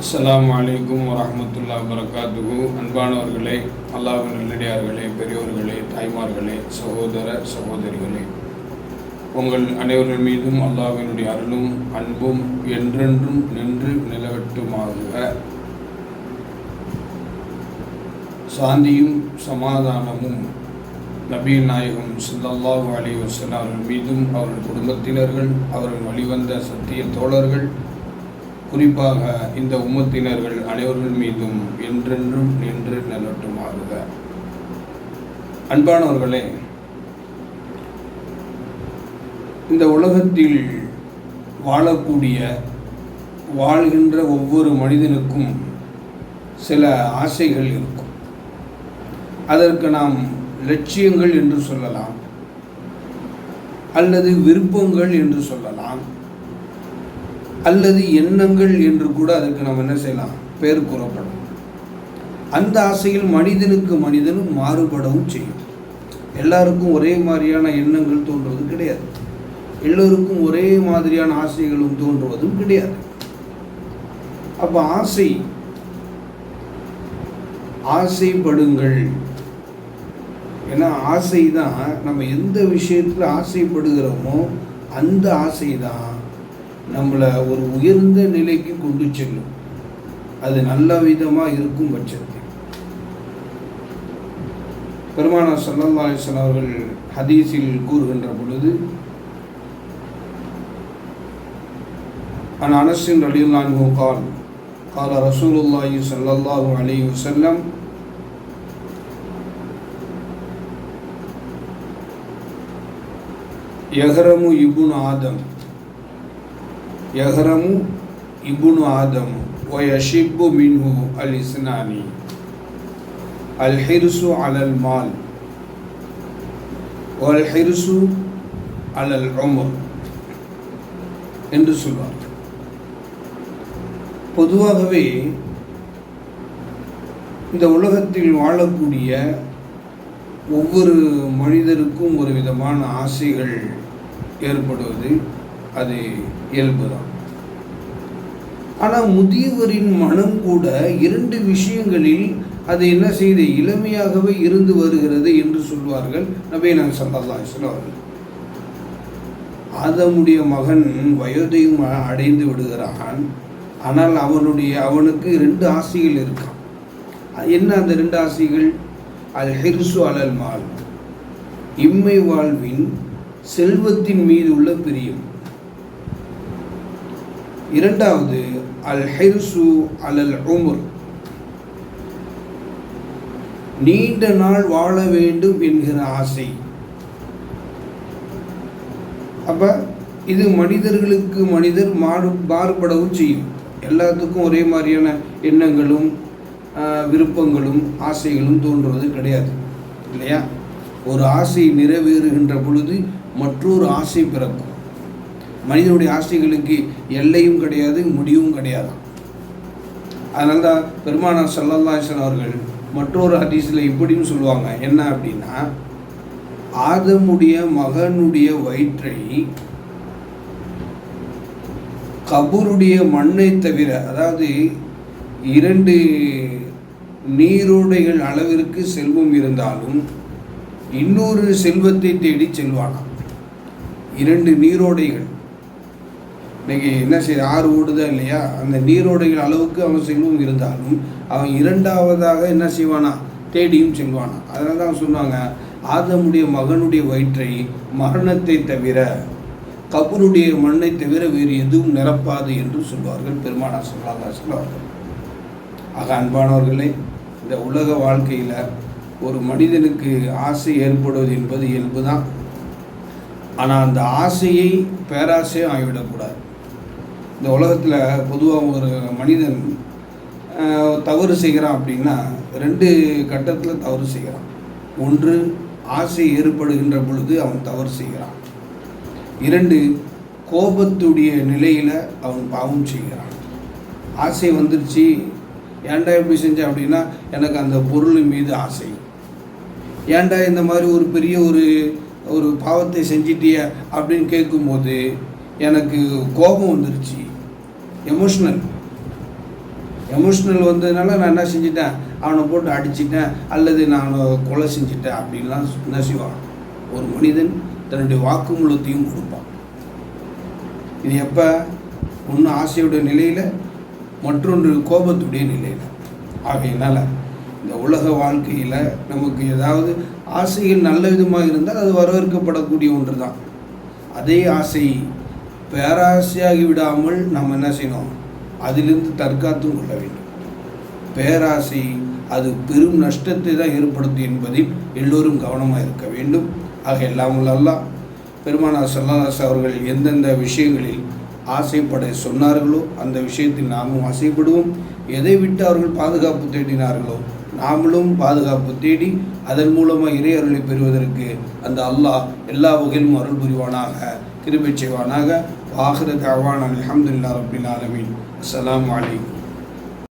அஸ்லாம் அலைக்கும் வரமத்துல்லா வரகாத்துகு அன்பானவர்களே அல்லாஹ்வின் நல்லடியார்களே பெரியோர்களே தாய்மார்களே சகோதர சகோதரிகளே. உங்கள் அனைவர்கள் மீதும் அல்லாஹ்வினுடைய அருளும் அன்பும் என்றென்றும் நின்று நிலவட்டுமாக. சாந்தியும் சமாதானமும் நபீர் நாயகம் ஸல்லல்லாஹு அலி வஸல்லம் அவர்கள் மீதும் அவர்கள் குடும்பத்தினர்கள் அவர்கள் வழிவந்த சத்திய தோழர்கள் குறிப்பாக இந்த உம்மத்தினர்கள் அனைவர்கள் மீதும் என்றென்றும் நின்று நிலட்டுமாறுக அன்பானவர்களே இந்த உலகத்தில் வாழக்கூடிய வாழ்கின்ற ஒவ்வொரு மனிதனுக்கும் சில ஆசைகள் இருக்கும். அதற்கு நாம் லட்சியங்கள் என்று சொல்லலாம் அல்லது விருப்பங்கள் என்று சொல்லலாம் அல்லது எண்ணங்கள் என்று கூட அதுக்கு நம்ம என்ன செய்யலாம்? பேர் கூறப்படும். அந்த ஆசையில் மனிதனுக்கு மனிதனும் மாறுபடவும் செய்யும். எல்லாருக்கும் ஒரே மாதிரியான எண்ணங்கள் தோன்றுவது கிடையாது. எல்லோருக்கும் ஒரே மாதிரியான ஆசைகளும் தோன்றுவதும் கிடையாது. அப்போ ஆசை ஆசைப்படுங்கள். ஏன்னா ஆசை தான் நம்ம எந்த விஷயத்தில் ஆசைப்படுகிறோமோ அந்த ஆசை தான் நம்மளை ஒரு உயர்ந்த நிலைக்கு கொண்டு செல்லும். அது நல்ல விதமாக இருக்கும் பட்சத்தில். பெருமான சல்லல்லா அலிஸ்லாம் அவர்கள் ஹதீஸில் கூறுகின்ற பொழுது அன் அனசின் ரலியுல்லான் கால் கால ரசூலுல்லாஹி சல்லல்லாஹு அலி வசல்லம் صلى الله عليه وسلم يغرم ابن آدم يغرم ابن آدم ويشب منه الإثنان الحرص على المال والحرص على العمر என்று சொல்வார் பொதுவாகவே இந்த உலகத்தில் வாழக்கூடிய ஒவ்வொரு மனிதருக்கும் ஒரு விதமான ஆசைகள் ஏற்படுவது அது இயல்புதான். ஆனால் முதியவரின் மனம் கூட இரண்டு விஷயங்களில் அது என்ன செய்து இளமையாகவே இருந்து வருகிறது என்று சொல்வார்கள் நபீனான் சல்லா அவர்கள். ஆதமுடைய மகன் வயோதையும் அடைந்து விடுகிறான். ஆனால் அவனுடைய அவனுக்கு ரெண்டு ஆசைகள் இருக்கான். என்ன அந்த ரெண்டு ஆசைகள்? அல் ஹிர்சு அலல் மால். இம்மை வாழ்வின் செல்வத்தின் மீது உள்ள பிரியம். இரண்டாவது அல் ஹெர்சு அலல் உமர் நீண்ட நாள் வாழ வேண்டும் என்கிற ஆசை. அப்போ இது மனிதர்களுக்கு மனிதர் மாறு மாறுபடவும் செய்யும். எல்லாத்துக்கும் ஒரே மாதிரியான எண்ணங்களும் விருப்பங்களும் ஆசைகளும் தோன்றுவது கிடையாது. இல்லையா? ஒரு ஆசை நிறைவேறுகின்ற பொழுது மற்றொரு ஆசை பிறக்கும். மனிதனுடைய ஆசைகளுக்கு எல்லையும் கிடையாது முடிவும் கிடையாது. அதனால தான் பெருமானார் சல்லல்லாசன் அவர்கள் மற்றொரு ஹதீஸில் இப்படியும் சொல்லுவாங்க. என்ன அப்படின்னா ஆதமுடைய மகனுடைய வயிற்றை கபூருடைய மண்ணை தவிர அதாவது இரண்டு நீரோடைகள் அளவிற்கு செல்வம் இருந்தாலும் இன்னொரு செல்வத்தை தேடி செல்வானாம். இரண்டு நீரோடைகள். இன்னைக்கு என்ன செய்ய ஆறு ஓடுதா இல்லையா? அந்த நீரோடைகள் அளவுக்கு அவன் செல்வம் இருந்தாலும் அவன் இரண்டாவதாக என்ன செய்வானா? தேடியும் செல்வானா. அதனால தான் சொன்னாங்க ஆதமுடைய மகனுடைய வயிற்றை மரணத்தை தவிர கபருடைய மண்ணை தவிர வேறு எதுவும் நிரப்பாது என்று சொல்வார்கள் பெருமானா சொல்லாத சொல்வார்கள் ஆக அன்பானவர்களே இந்த உலக வாழ்க்கையில் ஒரு மனிதனுக்கு ஆசை ஏற்படுவது என்பது இயல்பு தான் ஆனால் அந்த ஆசையை பேராசையும் ஆகிவிடக்கூடாது. இந்த உலகத்தில் பொதுவாக ஒரு மனிதன் தவறு செய்கிறான் அப்படின்னா ரெண்டு கட்டத்தில் தவறு செய்கிறான். ஒன்று ஆசை ஏற்படுகின்ற பொழுது அவன் தவறு செய்கிறான். இரண்டு கோபத்துடைய நிலையில் அவன் பாவம் செய்கிறான். ஆசை வந்துருச்சு ஏன்டா எப்படி செஞ்சேன் அப்படின்னா எனக்கு அந்த பொருள் மீது ஆசை. ஏன்டா இந்த மாதிரி ஒரு பெரிய ஒரு ஒரு பாவத்தை செஞ்சிட்டிய அப்படின்னு கேட்கும்போது எனக்கு கோபம் வந்துருச்சு. எமோஷ்னல் எமோஷ்னல் வந்ததுனால நான் என்ன செஞ்சிட்டேன்? அவனை போட்டு அடிச்சிட்டேன். அல்லது நான் அவனை கொலை செஞ்சிட்டேன் அப்படின்லாம் என்ன செய்வான்? ஒரு மனிதன் தன்னுடைய வாக்குமூலத்தையும் கொடுப்பான். இது எப்போ? ஒன்று ஆசையுடைய நிலையில் மற்றொன்று கோபத்துடைய நிலையில். ஆகையினால் இந்த உலக வாழ்க்கையில் நமக்கு ஏதாவது ஆசைகள் நல்ல விதமாக இருந்தால் அது வரவேற்கப்படக்கூடிய ஒன்று தான் அதே ஆசை பேராசையாகி விடாமல் நாம் என்ன செய்யணும்? அதிலிருந்து தற்காத்தும் கொள்ள வேண்டும். பேராசை அது பெரும் நஷ்டத்தை தான் ஏற்படுத்தும் என்பதில் எல்லோரும் கவனமாக இருக்க வேண்டும். ஆக எல்லாம் அல்லாஹ் பெருமானார் சல்லாஸ் அவர்கள் எந்தெந்த விஷயங்களில் ஆசைப்பட சொன்னார்களோ அந்த விஷயத்தில் நாமும் ஆசைப்படுவோம். எதை விட்டு அவர்கள் பாதுகாப்பு தேடினார்களோ நாமளும் பாதுகாப்பு தேடி அதன் மூலமாக இறை அருளை பெறுவதற்கு அந்த அல்லாஹ் எல்லா வகையிலும் அருள் புரிவானாக கிருபை செய்வானாக. வாகர தாவான் அலமதுல்லா ரபின் ஆலமின். அஸ்லாம் அலைக்கும்.